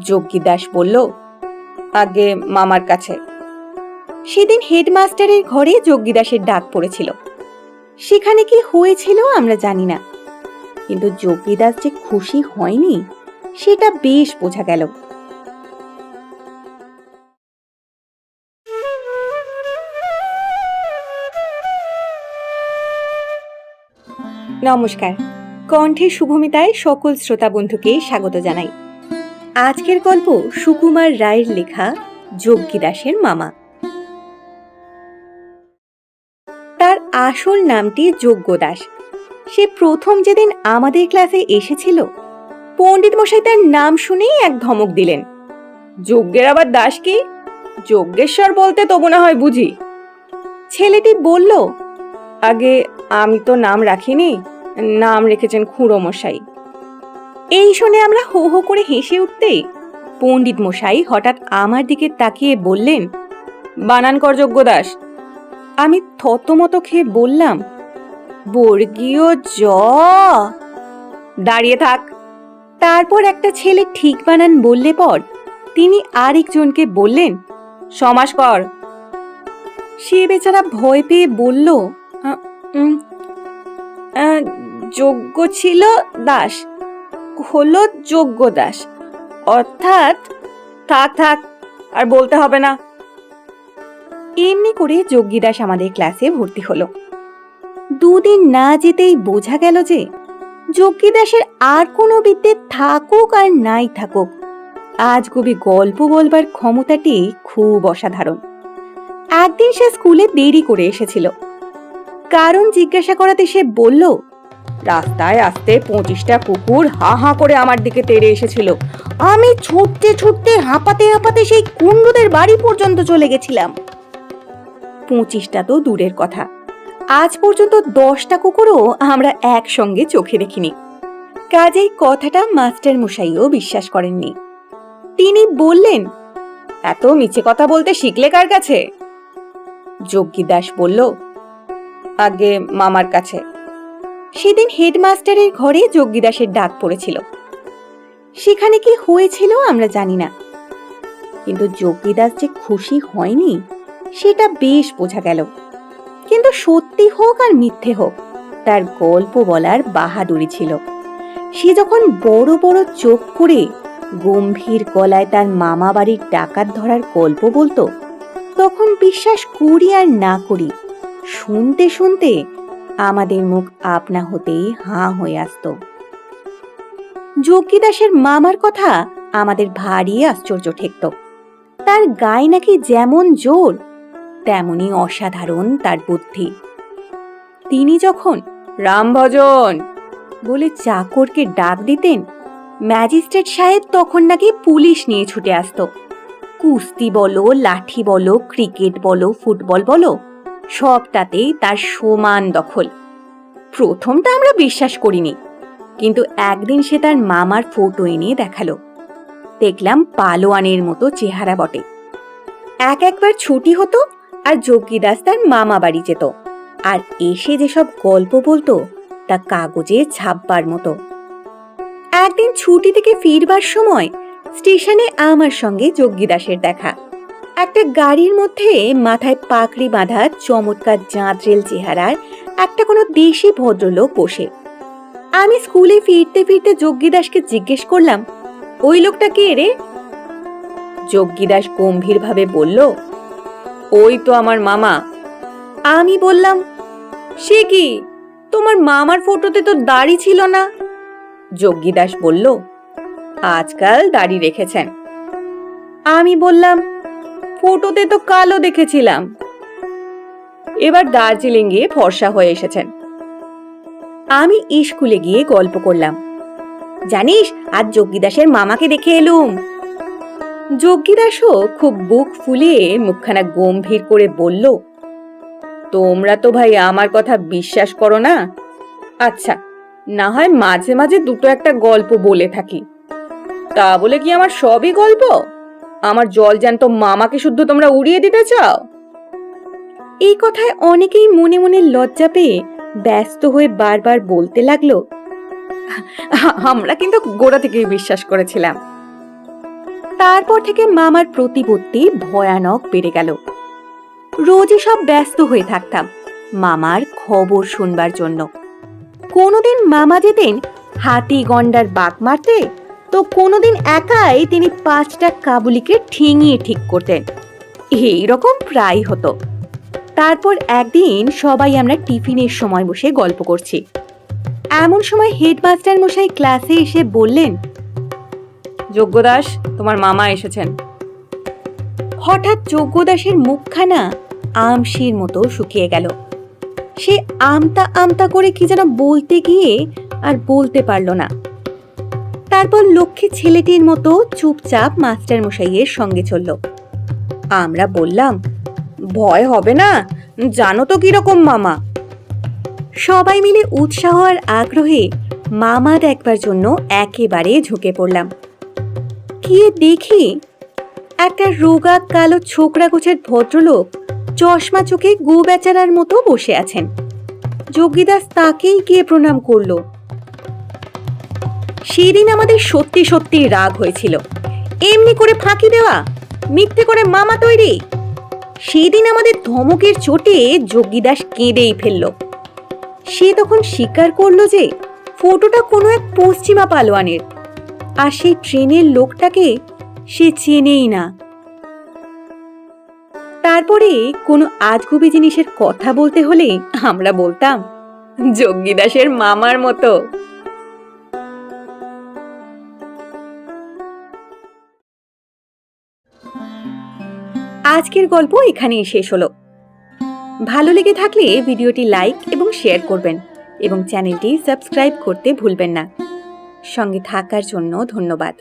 যজ্ঞী দাস বলল, আগে মামার কাছে। সেদিন হেডমাস্টারের ঘরে যজ্ঞী দাসের ডাক পড়েছিল। সেখানে কি হয়েছিল আমরা জানি না। কিন্তু যজ্ঞী দাস যে খুশি হয়নি, সেটা বেশ বোঝা গেল। নমস্কার। কণ্ঠে শুভমিতায় সকল শ্রোতা বন্ধুকে স্বাগত জানাই। আজকের গল্প সুকুমার রায়ের লেখা যজ্ঞী দাসের মামা। তার আসল নামটি যজ্ঞ দাস। সে প্রথম যেদিন আমাদের ক্লাসে এসেছিল, পণ্ডিত মশাই তার নাম শুনেই এক ধমক দিলেন। যজ্ঞের আবার দাস কি? যজ্ঞেশ্বর বলতে তবু না হয় বুঝি? ছেলেটি বলল, আগে আমি তো নাম রাখিনি, নাম রেখেছেন খুঁড়ো মশাই। এই শুনে আমরা হো হো করে হেসে উঠতেই পণ্ডিত মশাই হঠাৎ আমার দিকে তাকিয়ে বললেন বানান কর যোগ্য দাস আমি থতমত খেয়ে বললাম বর্গীয় জ দাঁড়িয়ে থাক। তারপর একটা ছেলে ঠিক বানান বললে পর তিনি আরেকজনকে বললেন সমাস কর। সে বেচারা ভয় পেয়ে বলল "আ, যোগ্য ছিল দাস হলো যোগ্য দাস। অর্থাৎ থাক থাক, আর বলতে হবে না। এমনি করে যোগ্যী আমাদের ক্লাসে ভর্তি হলো। দুদিন না যেতেই বোঝা গেল যে যোগ্যী দাসের আর কোনো বিদ্যে থাকুক আর নাই থাকুক, আজ কবি গল্প বলবার ক্ষমতাটি খুব অসাধারণ। একদিন সে স্কুলে দেরি করে এসেছিল। কারণ জিজ্ঞাসা করাতে সে বলল রাস্তায় আসতে পঁচিশটা কুকুর হা হা করে আমার দিকে তেড়ে এসেছিল। আমি ছুটতে ছুটতে হাঁপাতে হাঁপাতে সেই কুণ্ডুদের বাড়ি পর্যন্ত চলে গেছিলাম। পঁচিশটা তো দূরের কথা। আজ পর্যন্ত দশটা কুকুরও আমরা একসঙ্গে চোখে দেখিনি। কাজেই কথাটা মাস্টার মশাইও বিশ্বাস করেননি। তিনি বললেন, এত মিছে কথা বলতে শিখলে কার কাছে? যজ্ঞী দাস বলল, আগে মামার কাছে। সেদিন হেডমাস্টারের ঘরে যজ্ঞী দাসের ডাক পড়েছিল। সেখানে কি হয়েছিল আমরা জানি না। কিন্তু যজ্ঞী দাস যে খুশি হয়নি, সেটা বেশ বোঝা গেল। কিন্তু সত্যি হোক আর মিথ্যে হোক, তার গল্প বলার বাহাদুরি ছিল। সে যখন বড় বড় চোখ করে গম্ভীর গলায় তার মামা বাড়ির ডাকাত ধরার গল্প বলতো, তখন বিশ্বাস করি আর না করি, শুনতে শুনতে আমাদের মুখ আপনা হতেই হাঁ হয়ে আসতো। যজ্ঞী দাসের মামার কথা আমাদের ভারী আশ্চর্য ঠেকত। তার গায়ে নাকি যেমন জোর, তেমনি অসাধারণ তার বুদ্ধি। তিনি যখন রামভজন বলে চাকরকে ডাক দিতেন, ম্যাজিস্ট্রেট সাহেব তখন নাকি পুলিশ নিয়ে ছুটে আসতো। কুস্তি বলো, লাঠি বলো, ক্রিকেট বলো, ফুটবল বলো সবটাতেই তার সমান দখল। প্রথমটা আমরা বিশ্বাস করিনি, কিন্তু একদিন সে তার মামার ফটো এনে দেখাল। দেখলাম পালোয়ানের মতো চেহারা বটে। এক একবার ছুটি হতো আর যোগী দাস তার মামা বাড়ি যেত। আর এসে যেসব গল্প বলতো, তা কাগজে ছাপবার মতো। একদিন ছুটি থেকে ফিরবার সময় স্টেশনে আমার সঙ্গে যজ্ঞী দাসের দেখা। একটা গাড়ির মধ্যে মাথায় পাকড়ি বাঁধা চমৎকার জাঁতরেল চেহারার একটা কোনো দেশি ভদ্রলোক বসে। আমি স্কুলে ফিরতে ফিরতে যজ্ঞী দাসকে জিজ্ঞেস করলাম, ওই লোকটা কে রে? যজ্ঞী দাস গম্ভীরভাবে বলল, ওই তো আমার মামা। আমি বললাম, সে কি? তোমার মামার ফটোতে তো দাড়ি ছিল না? যজ্ঞী দাস বলল, আজকাল দাড়ি রেখেছেন। আমি বললাম ফটোতে তো কালো দেখেছিলাম। এবার দার্জিলিং গিয়ে ফর্সা হয়ে এসেছেন। আমি স্কুলে গিয়ে গল্প করলাম। জানিস, আজ যজ্ঞীদাসের মামাকে দেখে এলুম। যজ্ঞীদাসও খুব বুক ফুলিয়ে মুখখানা গম্ভীর করে বলল, তোমরা তো ভাই আমার কথা বিশ্বাস করো না? আচ্ছা না হয় মাঝে মাঝে দুটো একটা গল্প বলে থাকি। তা বলে কি আমার সবই গল্প? আমার জল জ্যান্ত মামাকে শুদ্ধ তোমরা উড়িয়ে দিতে চাও? এই কথায় অনেকেই মনে মনে লজ্জা পেয়ে ব্যস্ত হয়ে বারবার বলতে লাগল আমরা কিন্তু গোড়া থেকেই বিশ্বাস করেছিলাম। তারপর থেকে মামার প্রতিপত্তি ভয়ানক বেড়ে গেল। রোজই সব ব্যস্ত হয়ে থাকতাম মামার খবর শুনবার জন্য। কোনোদিন মামা যেতেন হাতি গন্ডার বাঘ মারতে তো কোনোদিন একাই তিনি পাঁচটা কাবুলিকে ঠেঙিয়ে ঠিক করতেন। এই রকম প্রায় হতো। তারপর একদিন সবাই আমরা টিফিনের সময় বসে গল্প করছি। এমন সময় হেডমাস্টার মশাই ক্লাসে এসে বললেন যজ্ঞদাস তোমার মামা এসেছেন। হঠাৎ যজ্ঞদাসের মুখখানা আমশির মতো শুকিয়ে গেল। সে আমতা আমতা করে কি যেন বলতে গিয়ে আর বলতে পারল না। তারপর লক্ষ্মী ছেলেটির মতো চুপচাপ মাস্টার মশাইয়ের সঙ্গে চলল। আমরা বললাম, ভয় হবে না, জানো তো কীরকম মামা? সবাই মিলে উৎসাহ আর আগ্রহে মামা দেখবার জন্য একেবারে ঝুঁকে পড়লাম। গিয়ে দেখি একটা রোগা কালো ছোকরা গোছের ভদ্রলোক চশমা চোখে গু বেচারার মতো বসে আছেন। যোগীদাস তাকেই গিয়ে প্রণাম করল। সেদিন আমাদের সত্যি সত্যি রাগ হয়েছিল। এমনি করে ফাঁকি দেওয়া, মিথ্যে করে মামা তৈরি। সেদিন আমাদের ধমকের চোটে যোগীদাস কেঁদেই ফেলল। সে তখন স্বীকার করল যে ফটোটা কোনো এক পশ্চিমা পালোয়ানের, আর সেই ট্রেনের লোকটাকে সে চেনেই না। তারপরে কোনো আজগুবি জিনিসের কথা বলতে হলে আমরা বলতাম, যোগীদাসের মামার মতো। আজকের গল্প এখানেই শেষ হলো। ভালো লেগে থাকলে ভিডিওটি লাইক এবং শেয়ার করবেন এবং চ্যানেলটি সাবস্ক্রাইব করতে ভুলবেন না। সঙ্গে থাকার জন্য ধন্যবাদ।